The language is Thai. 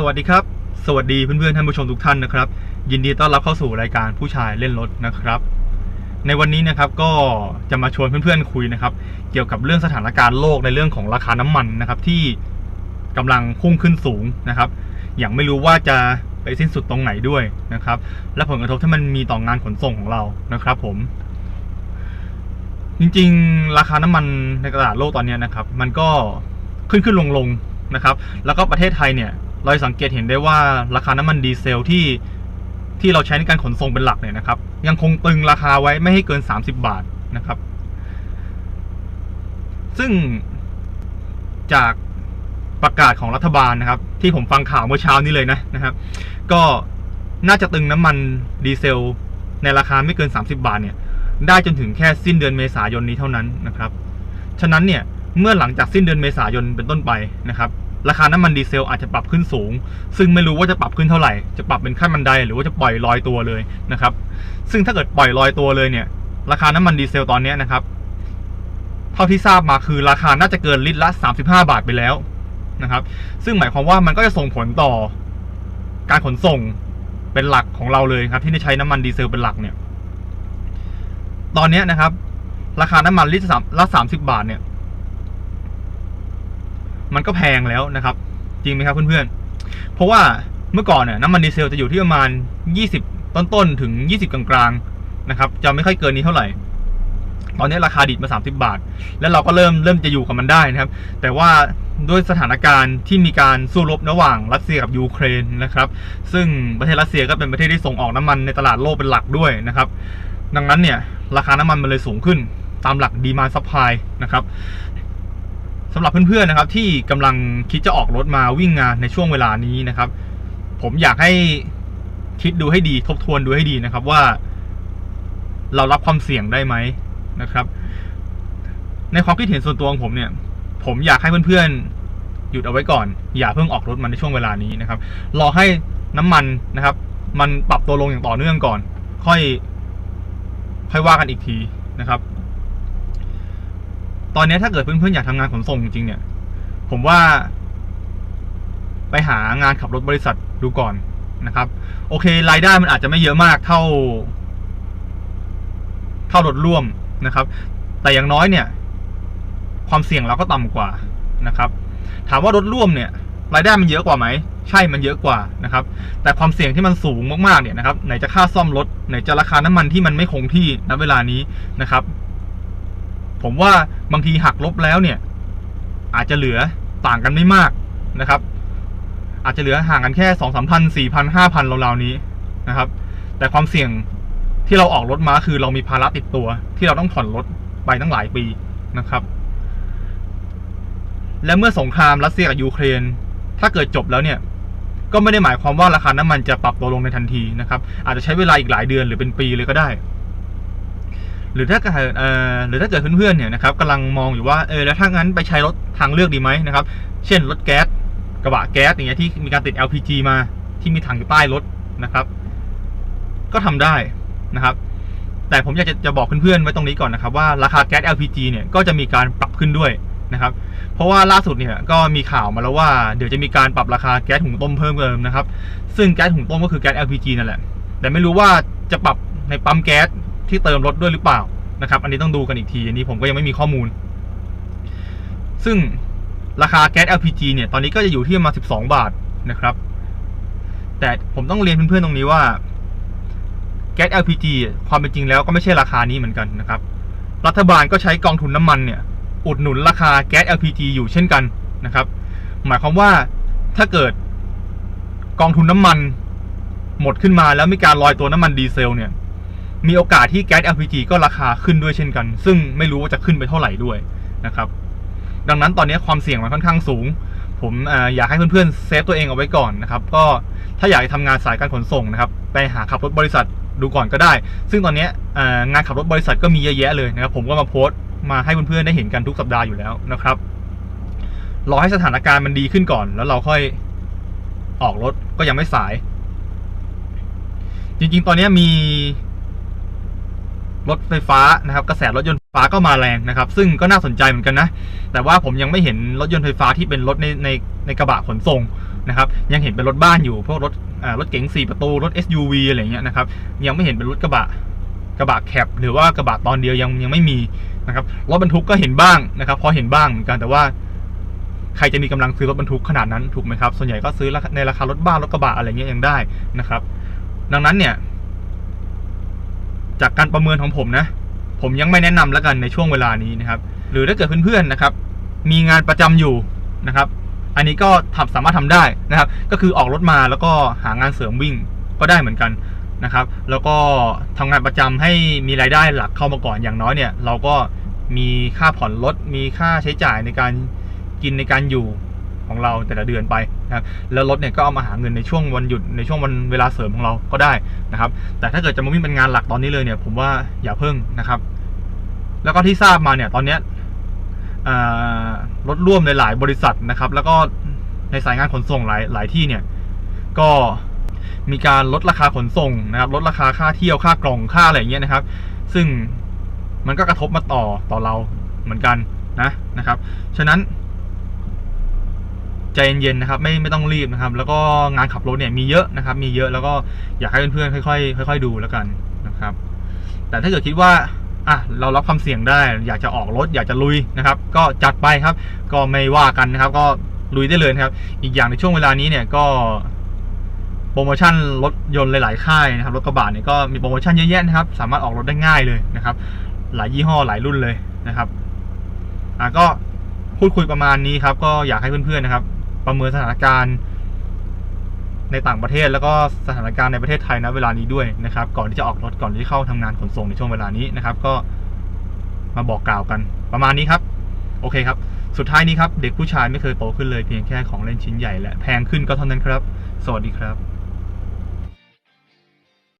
สวัสดีครับ สวัสดีเพื่อนๆท่านผู้ชมทุกท่านนะครับ ยินดีต้อนรับเข้าสู่รายการผู้ชายเล่นรถนะครับ ในวันนี้นะครับก็จะมาชวนเพื่อนๆคุยนะครับ เกี่ยวกับเรื่องสถานการณ์โลกในเรื่องของราคาน้ำมันนะครับที่กำลังพุ่งขึ้นสูงนะครับอย่างไม่รู้ว่าจะไปสิ้นสุดตรงไหนด้วยนะครับ และผลกระทบที่มันมีต่องานขนส่งของเรานะครับ ผม จริงๆ ราคาน้ำมันในตลาดโลกตอนนี้นะครับ มันก็ขึ้นขึ้นลงลงนะครับ แล้วก็ประเทศไทยเนี่ย เราสังเกตเห็นได้ว่าราคาน้ำมันดีเซลที่ที่เราใช้ในการขนส่งเป็นหลักเนี่ยนะครับ ยังคงตึงราคาไว้ไม่ให้เกิน 30 บาทนะครับ ซึ่งจากประกาศของรัฐบาลนะครับ ที่ผมฟังข่าวเมื่อเช้านี้เลยนะนะครับ ก็น่าจะตึงน้ำมันดีเซล ในราคาไม่เกิน 30 บาทเนี่ย ได้จนถึงแค่สิ้นเดือนเมษายนนี้เท่านั้นนะครับ ฉะนั้นเนี่ยเมื่อหลังจากสิ้นเดือนเมษายนเป็นต้นไปนะครับ ราคาน้ำมันดีเซลอาจจะปรับขึ้นสูง ซึ่งไม่รู้ว่าจะปรับขึ้นเท่าไหร่ จะปรับเป็นขั้นบันไดหรือว่าจะปล่อยลอยตัวเลยนะครับ ซึ่งถ้าเกิดปล่อยลอยตัวเลยเนี่ย ราคาน้ำมันดีเซลตอนนี้นะครับ เท่าที่ทราบมาคือราคาน่าจะเกินลิตรละ 35 บาทไปแล้วนะครับ ซึ่งหมายความว่ามันก็จะส่งผลต่อ การขนส่งเป็นหลักของเราเลยครับ ที่ได้ใช้น้ำมันดีเซลเป็นหลักเนี่ย ตอนนี้นะครับ ราคาน้ำมันลิตรละสามสิบาทเนี่ย มันก็แพงแล้วนะครับ จริงไหมครับเพื่อนๆ เพราะว่าเมื่อก่อนเนี่ยน้ำมันดีเซลจะอยู่ที่ประมาณ 20 ต้นๆ ถึง 20 กลางๆ นะครับ จะไม่ค่อยเกินนี้เท่าไหร่ ตอนนี้ราคาดิบมา 30 บาท แล้วเราก็เริ่มเริ่มจะอยู่กับมันได้นะครับ แต่ว่าด้วยสถานการณ์ที่มีการสู้รบระหว่างรัสเซียกับยูเครนนะครับ ซึ่งประเทศรัสเซียก็เป็นประเทศที่ส่งออกน้ำมันในตลาดโลกเป็นหลักด้วยนะครับ ดังนั้นเนี่ยราคาน้ำมันมันเลยสูงขึ้นตามหลักดีมาซัพพลายนะครับ สำหรับเพื่อนๆนะครับ ที่กำลังคิดจะออกรถมาวิ่งงานในช่วงเวลานี้นะครับ ผมอยากให้คิดดูให้ดีทบทวนดูให้ดีนะครับว่า เรารับความเสี่ยงได้ไหมนะครับ ในความคิดเห็นส่วนตัวของผมเนี่ย ผมอยากให้เพื่อนๆหยุดเอาไว้ก่อน อย่าเพิ่งออกรถมาในช่วงเวลานี้นะครับ รอให้น้ำมันนะครับ มันปรับตัวลงอย่างต่อเนื่องก่อน ค่อย ค่อยว่ากันอีกทีนะครับ ตอนนี้ถ้าเกิดเพื่อนๆอยากทำงานขนส่งจริงๆเนี่ย ผมว่า ไปหางานขับรถบริษัทดูก่อนนะครับ โอเครายได้มันอาจจะไม่เยอะมากเท่า เท่ารถร่วมนะครับ แต่อย่างน้อยเนี่ย ความเสี่ยงเราก็ต่ำกว่านะครับ ถามว่ารถร่วมเนี่ย รายได้มันเยอะกว่าไหมใช่มันเยอะกว่านะครับ แต่ความเสี่ยงที่มันสูงมากๆเนี่ยนะครับ ไหนจะค่าซ่อมรถไหนจะราคาน้ำมันที่มันไม่คงที่ณเวลานี้นะครับ ผมว่าบางทีหักลบแล้วเนี่ย อาจจะเหลือต่างกันไม่มากนะครับ อาจจะเหลือห่างกันแค่สองสามพันสี่พันห้าพันราวๆนี้นะครับ แต่ความเสี่ยงที่เราออกรถมาคือเรามีภาระติดตัว ที่เราต้องผ่อนรถไปตั้งหลายปีนะครับ และเมื่อสงครามรัสเซียกับยูเครน ถ้าเกิดจบแล้วเนี่ย ก็ไม่ได้หมายความว่าราคาน้ำมันจะปรับตัวลงในทันทีนะครับ อาจจะใช้เวลาอีกหลายเดือนหรือเป็นปีเลยก็ได้ หรือถ้าเกิดเอ่อหรือถ้าเกิดเพื่อนๆเนี่ยนะครับกำลังมองอยู่ว่าเออแล้วถ้างั้นไปใช้รถทางเลือกดีไหมนะครับ เช่นรถแก๊สกระบะแก๊สอย่างเงี้ยที่มีการติด LPG มาที่มีถังอยู่ใต้รถนะครับ ก็ทำได้นะครับ แต่ผมอยากจะจะบอกเพื่อนๆไว้ตรงนี้ก่อนนะครับว่าราคาแก๊ส LPG เนี่ยก็จะมีการปรับขึ้นด้วยนะครับ เพราะว่าล่าสุดเนี่ยก็มีข่าวมาแล้วว่าเดี๋ยวจะมีการปรับราคาแก๊สหุงต้มเพิ่มเติมนะครับ ซึ่งแก๊สหุงต้มก็คือแก๊ส LPG นั่นแหละ แต่ไม่รู้ว่าจะปรับในปั๊มแก๊ส ที่เติมรถด้วยหรือเปล่านะครับ อันนี้ต้องดูกันอีกที อันนี้ผมก็ยังไม่มีข้อมูล ซึ่งราคาแก๊ส LPG เนี่ยตอนนี้ก็จะอยู่ที่ประมาณ12 บาทนะครับ แต่ผมต้องเรียนเพื่อนๆตรงนี้ว่าแก๊ส LPG ความเป็นจริงแล้วก็ไม่ใช่ราคานี้เหมือนกันนะครับ รัฐบาลก็ใช้กองทุนน้ำมันเนี่ยอุดหนุนราคาแก๊ส LPG อยู่เช่นกันนะครับ หมายความว่าถ้าเกิดกองทุนน้ำมันหมดขึ้นมาแล้วมีการลอยตัวน้ำมันดีเซลเนี่ย มีโอกาสที่แก๊ส LPG ก็ราคาขึ้นด้วยเช่นกัน ซึ่งไม่รู้ว่าจะขึ้นไปเท่าไหร่ด้วยนะครับ ดังนั้นตอนนี้ความเสี่ยงมันค่อนข้างสูง ผมออยากให้เพื่อนๆเซฟตัวเองเอาไว้ก่อนนะครับ ก็ถ้าอยากจะทำงานสายการขนส่งนะครับ ไปหาขับรถบริษัทดูก่อนก็ได้ ซึ่งตอนนี้งานขับรถบริษัทก็มีเยอะแยะเลยนะครับ ผมก็มาโพสต์มาให้เพื่อนๆได้เห็นกันทุกสัปดาห์อยู่แล้วนะครับ รอให้สถานการณ์มันดีขึ้นก่อน แล้วเราค่อยออกรถก็ยังไม่สาย จริงๆ ตอนนี้มี รถไฟฟ้านะครับ กระแสรถยนต์ไฟฟ้าก็มาแรงนะครับ ซึ่งก็น่าสนใจเหมือนกันนะ แต่ว่าผมยังไม่เห็นรถยนต์ไฟฟ้าที่เป็นรถในในในกระบะขนส่งนะครับ ยังเห็นเป็นรถบ้านอยู่พวกรถรถเก๋ง4ประตูรถ SUV อะไรเงี้ยนะครับ ยังไม่เห็นเป็นรถกระบะกระบะแคปหรือว่ากระบะตอนเดียวยังยังไม่มีนะครับรถบรรทุกก็เห็นบ้างนะครับ พอเห็นบ้างเหมือนกันแต่ว่าใครจะมีกำลังซื้อรถบรรทุกขนาดนั้นถูกไหมครับ ส่วนใหญ่ก็ซื้อในราคารถบ้านรถกระบะอะไรเงี้ยยังได้นะครับ ดังนั้นเนี่ย จากการประเมินของผมนะ ผมยังไม่แนะนำแล้วกันในช่วงเวลานี้นะครับ หรือถ้าเกิดเพื่อนๆนะครับ มีงานประจำอยู่นะครับ อันนี้ก็ทสามารถทำได้นะครับ ก็คือออกรถมาแล้วก็หางานเสริมวิ่งก็ได้เหมือนกันนะครับ แล้วก็ทำงานประจำให้มีรายได้หลักเข้ามาก่อนอย่างน้อยเนี่ย เราก็มีค่าผ่อนรถมีค่าใช้จ่ายในการกินในการอยู่ของเราแต่ละเดือนไป นะครับแล้วรถเนี่ยก็เอามาหาเงินในช่วงวันหยุดในช่วงวันเวลาเสริมของเราก็ได้นะครับ แต่ถ้าเกิดจะมาวิ่งเป็นงานหลักตอนนี้เลยเนี่ย ผมว่าอย่าเพิ่งนะครับ แล้วก็ที่ทราบมาเนี่ยตอนเนี้ยรถร่วมในหลายบริษัทนะครับ แล้วก็ในสายงานขนส่งหลายหลายที่เนี่ย ก็มีการลดราคาขนส่งนะครับลดราคาค่าเที่ยวค่ากล่องค่าอะไรอย่างเงี้ยนะครับ ซึ่งมันก็กระทบมาต่อต่อเราเหมือนกันนะนะครับ ฉะนั้น ใจเย็นๆนะครับไม่ไม่ต้องรีบนะครับ แล้วก็งานขับรถเนี่ยมีเยอะนะครับ มีเยอะแล้วก็อยากให้เพื่อนๆค่อยๆค่อยๆดูแล้วกันนะครับ แต่ถ้าเกิดคิดว่าอะเรารับความเสี่ยงได้ อยากจะออกรถอยากจะลุยนะครับ ก็จัดไปครับ ก็ไม่ว่ากันนะครับ ก็ลุยได้เลยครับ อีกอย่างในช่วงเวลานี้เนี่ยก็โปรโมชั่นรถยนต์หลาย ๆ ค่ายนะครับรถกระบะเนี่ยก็มีโปรโมชั่นเยอะแยะนะครับ สามารถออกรถได้ง่ายเลยนะครับ หลายยี่ห้อหลายรุ่นเลยนะครับอะก็พูดคุยประมาณนี้ครับ ก็อยากให้เพื่อน ๆ นะครับ ประเมินสถานการณ์ในต่างประเทศแล้วก็สถานการณ์ในประเทศไทยนะเวลานี้ด้วยนะครับ ก่อนที่จะออกรถก่อนที่เข้าทำงานขนส่งในช่วงเวลานี้นะครับ ก็มาบอกกล่าวกัน ประมาณนี้ครับ โอเคครับ สุดท้ายนี้ครับ เด็กผู้ชายไม่เคยโตขึ้นเลยเพียงแค่ของเล่นชิ้นใหญ่และแพงขึ้นก็เท่านั้นครับ สวัสดีครับ